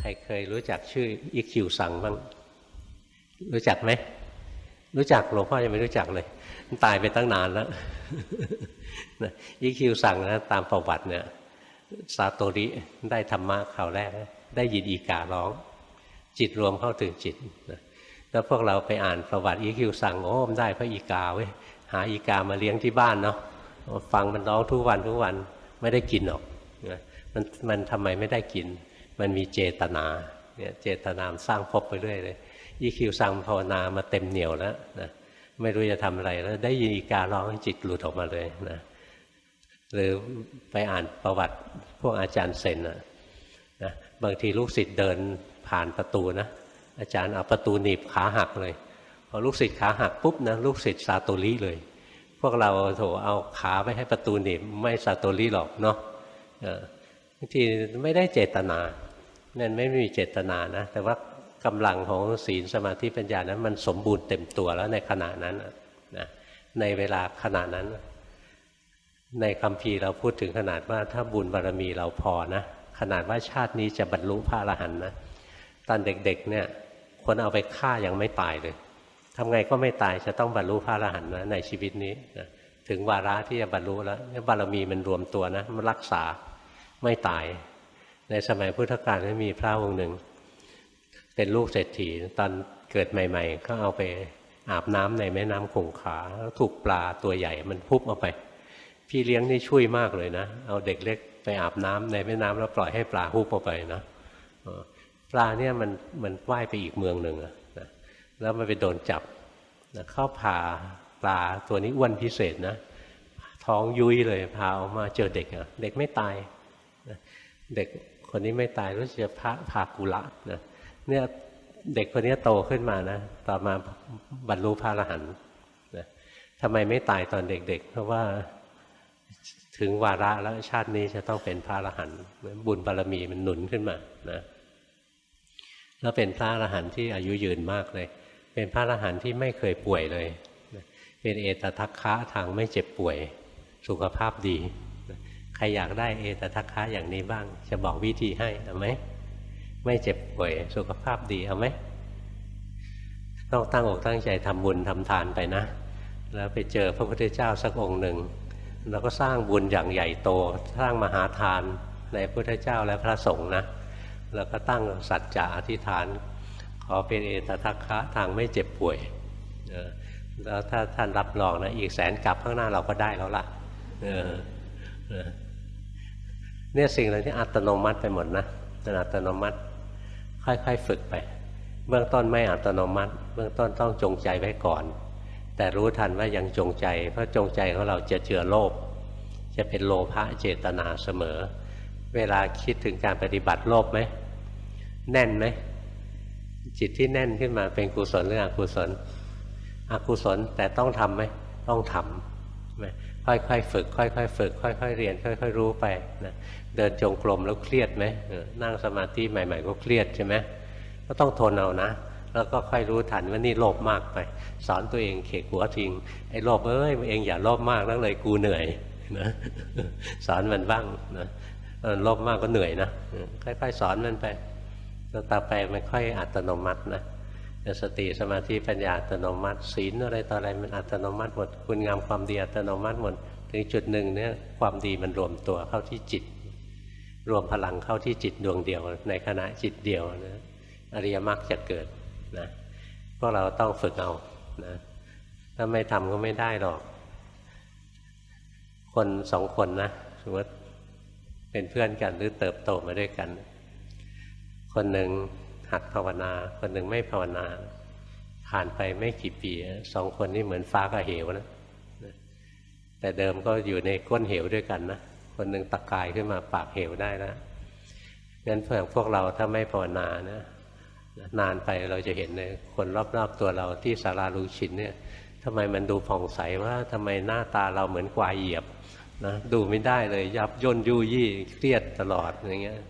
ใครเคยรู้จักชื่ออีคิวสังบ้าง รู้จักไหม รู้จักหลวงพ่อยังไม่รู้จักเลย มันตายไปตั้งนานแล้วอีคิวสังนะตามประวัติเนี่ยซาโตริได้ธรรมะคราวแรก ได้ยินอีการ้อง จิตรวมเข้าถึงจิตแล้วพวกเราไปอ่านประวัติอีคิวสังโอ้มได้พระอีกาเว้ยหาอีกามาเลี้ยงที่บ้านเนาะฟังมันร้องทุกวันทุกวันไม่ได้กินหรอกมันมันทำไมไม่ได้กิน มันมีเจตนาเนี่ยเจตนามสร้างภพไปเรื่อยเลยอีคิวสังภาวนามาเต็มเหนียวแล้วนะไม่รู้จะทำอะไรแล้วได้ยินอีการ้องจิตหลุดออกมาเลยนะหรือไปอ่านประวัติพวกอาจารย์เซนนะนะบางทีลูกศิษย์เดินผ่านประตูนะอาจารย์เอาประตูหนีบขาหักเลยพอลูกศิษย์ขาหักปุ๊บนะลูกศิษย์ซาโตริเลย พวกเราโถเอาขาไปให้ประตูหนีบไม่ซาโตริหรอกเนาะบางทีไม่ได้เจตนา นั่นไม่มีเจตนานะ แต่ว่ากำลังของศีลสมาธิปัญญานั้นมันสมบูรณ์เต็มตัวแล้วในขณะนั้นนะในเวลาขณะนั้น ในคำพีเราพูดถึงขนาดว่าถ้าบุญบารรมีเราพอนะขนาดว่าชาตินี้จะบรรลุพระอรหันต์นะตอนเด็กๆเนี่ยคนเอาไปฆ่ายังไม่ตายเลยทำไงก็ไม่ตายจะต้องบรรลุพระอรหันต์นะในชีวิตนี้นะถึงวาระที่จะบรรลุแล้วบารมีมันรวมตัวนะมันรักษาไม่ตาย ในสมัยพุทธกาลมีพระองค์หนึ่ง เป็นลูกเศรษฐีตอนเกิดใหม่ ๆ ก็เอาไปอาบน้ำในแม่น้ำคงคาแล้วถูกปลาตัวใหญ่มันพุบเอาไป พี่เลี้ยงนี่ช่วยมากเลยนะ เอาเด็กเล็กไปอาบน้ำในแม่น้ำแล้วปล่อยให้ปลาพุบเอาไปนะปลาเนี่ยมันมันว่ายไปอีกเมืองหนึ่งนะแล้วมันไปโดนจับนะเข้าผ่าปลาตัวนี้อ้วนพิเศษนะ ท้องยุ้ยเลยพาออกมาเจอเด็กอะเด็กไม่ตายเด็ก คนนี้ไม่ตายรู้สึกพระพากุละนะเนี่ยเด็กคนนี้โตขึ้นมานะต่อมาบรรลุพระอรหันต์นะทำไมไม่ตายตอนเด็กๆ เพราะว่าถึงวาระแล้วชาตินี้จะต้องเป็นพระอรหันต์บุญบารรมีมันหนุนขึ้นมานะแล้วเป็นพระอรหันต์ที่อายุยืนมากเลย เป็นพระอรหันต์ที่ไม่เคยป่วยเลย เป็นเอตทัคคะทางไม่เจ็บป่วย สุขภาพดี ใครอยากได้เอตทัคคะอย่างนี้บ้าง จะบอกวิธีให้เอาไหมไม่เจ็บป่วยสุขภาพดีเอาไหมต้องตั้งอกตั้งใจทำบุญทำทานไปนะ แล้วไปเจอพระพุทธเจ้าสักองค์หนึ่งเราก็สร้างบุญอย่างใหญ่โต สร้างมหาทานในพระพุทธเจ้าและพระสงฆ์นะแล้วก็ตั้งสัจจะอธิษฐาน ขอเป็นเอตทัคคะทางไม่เจ็บป่วยแล้วถ้าท่านรับรองนะอีกแสนกลับข้างหน้าเราก็ได้แล้วล่ะ เนี่ยสิ่งเหล่านี้อัตโนมัติไปหมดนะเป็นอัตโนมัติ ค่อยๆฝึกไป เบื้องต้นไม่อัตโนมัติ เบื้องต้นต้องจงใจไว้ก่อน แต่รู้ทันว่ายังจงใจ เพราะจงใจของเราจะเจือโลภจะเป็นโลภะเจตนาเสมอ เวลาคิดถึงการปฏิบัติโลภไหมแน่นไหมจิตที่แน่นขึ้นมาเป็นกุศลหรืออกุศลอกุศลแต่ต้องทำไหมต้องทำ ค่อยๆฝึก ค่อยๆฝึก ค่อย ๆ เรียน ค่อย ๆ รู้ไปนะเดินจงกรมแล้วเครียดไหมนั่งสมาธิใหม่ ๆ ก็เครียดใช่ไหมก็ต้องทนเอานะ แล้วก็ค่อยรู้ทันว่านี่โลภมากไป สอนตัวเองเขกหัวทิ้งไอ้โลภเอ้ยเองอย่าโลภมากนักเลยกูเหนื่อยนะสอนมันบ้างนะโลภมากก็เหนื่อยนะค่อยๆสอนมันไปแล้วต่อไปมันค่อยอัตโนมัตินะ สติสมาธิปัญญาอัตโนมัติศีลอะไรต่ออะไรมันอัตโนมัติหมดคุณงามความดีอัตโนมัติหมดถึงจุดหนึ่งเนี่ยความดีมันรวมตัวเข้าที่จิต รวมพลังเข้าที่จิตดวงเดียว ในขณะจิตเดียวนะอริยมรรคจะเกิดนะพวกเราต้องฝึกเอานะถ้าไม่ทำก็ไม่ได้หรอก คนสองคนนะสมมติเป็นเพื่อนกันหรือเติบโตมาด้วยกัน คนหนึ่ง หัดภาวนา คนหนึ่งไม่ภาวนา ผ่านไปไม่กี่ปีสองคนนี้เหมือนฟ้ากับเหวนะแต่เดิมก็อยู่ในก้นเหวด้วยกันนะคนหนึ่งตะกายขึ้นมาปากเหวได้นะงั้นเพื่อพวกเราถ้าไม่ภาวนานะนานไปเราจะเห็นเลยคนรอบๆตัวเราที่สาราลูชินเนี่ยทำไมมันดูผ่องใสว่าทำไมหน้าตาเราเหมือนกวายเหยียบนะดูไม่ได้เลยยับย่นยุยี่เครียดตลอดอย่างเงี้ย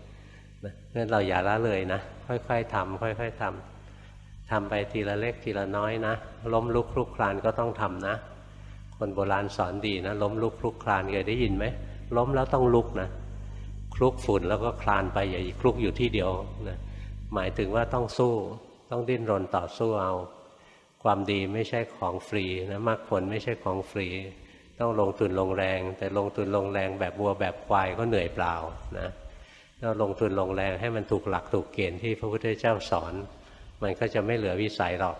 นะงั้นเราอย่าละเลยนะ ค่อยๆทำค่อย ๆทำทำไปทีละเล็กทีละน้อยนะ ล้มลุกคลุกคลานก็ต้องทำนะ คนโบราณสอนดีนะ ล้มลุกคลุกคลานเคยได้ยินไหม ล้มแล้วต้องลุกนะคลุกฝุ่นแล้วก็คลานไปอย่าคลุกอยู่ที่เดียวนะหมายถึงว่าต้องสู้ ต้องดิ้นรนต่อสู้เอา ความดีไม่ใช่ของฟรีนะมรรคผลไม่ใช่ของฟรี ต้องลงทุนลงแรง แต่ลงทุนลงแรงแบบวัวแบบควายก็เหนื่อยเปล่านะ เราลงทุนลงแรงให้มันถูกหลักถูกเกณฑ์ที่พระพุทธเจ้าสอน มันก็จะไม่เหลือวิสัยหรอก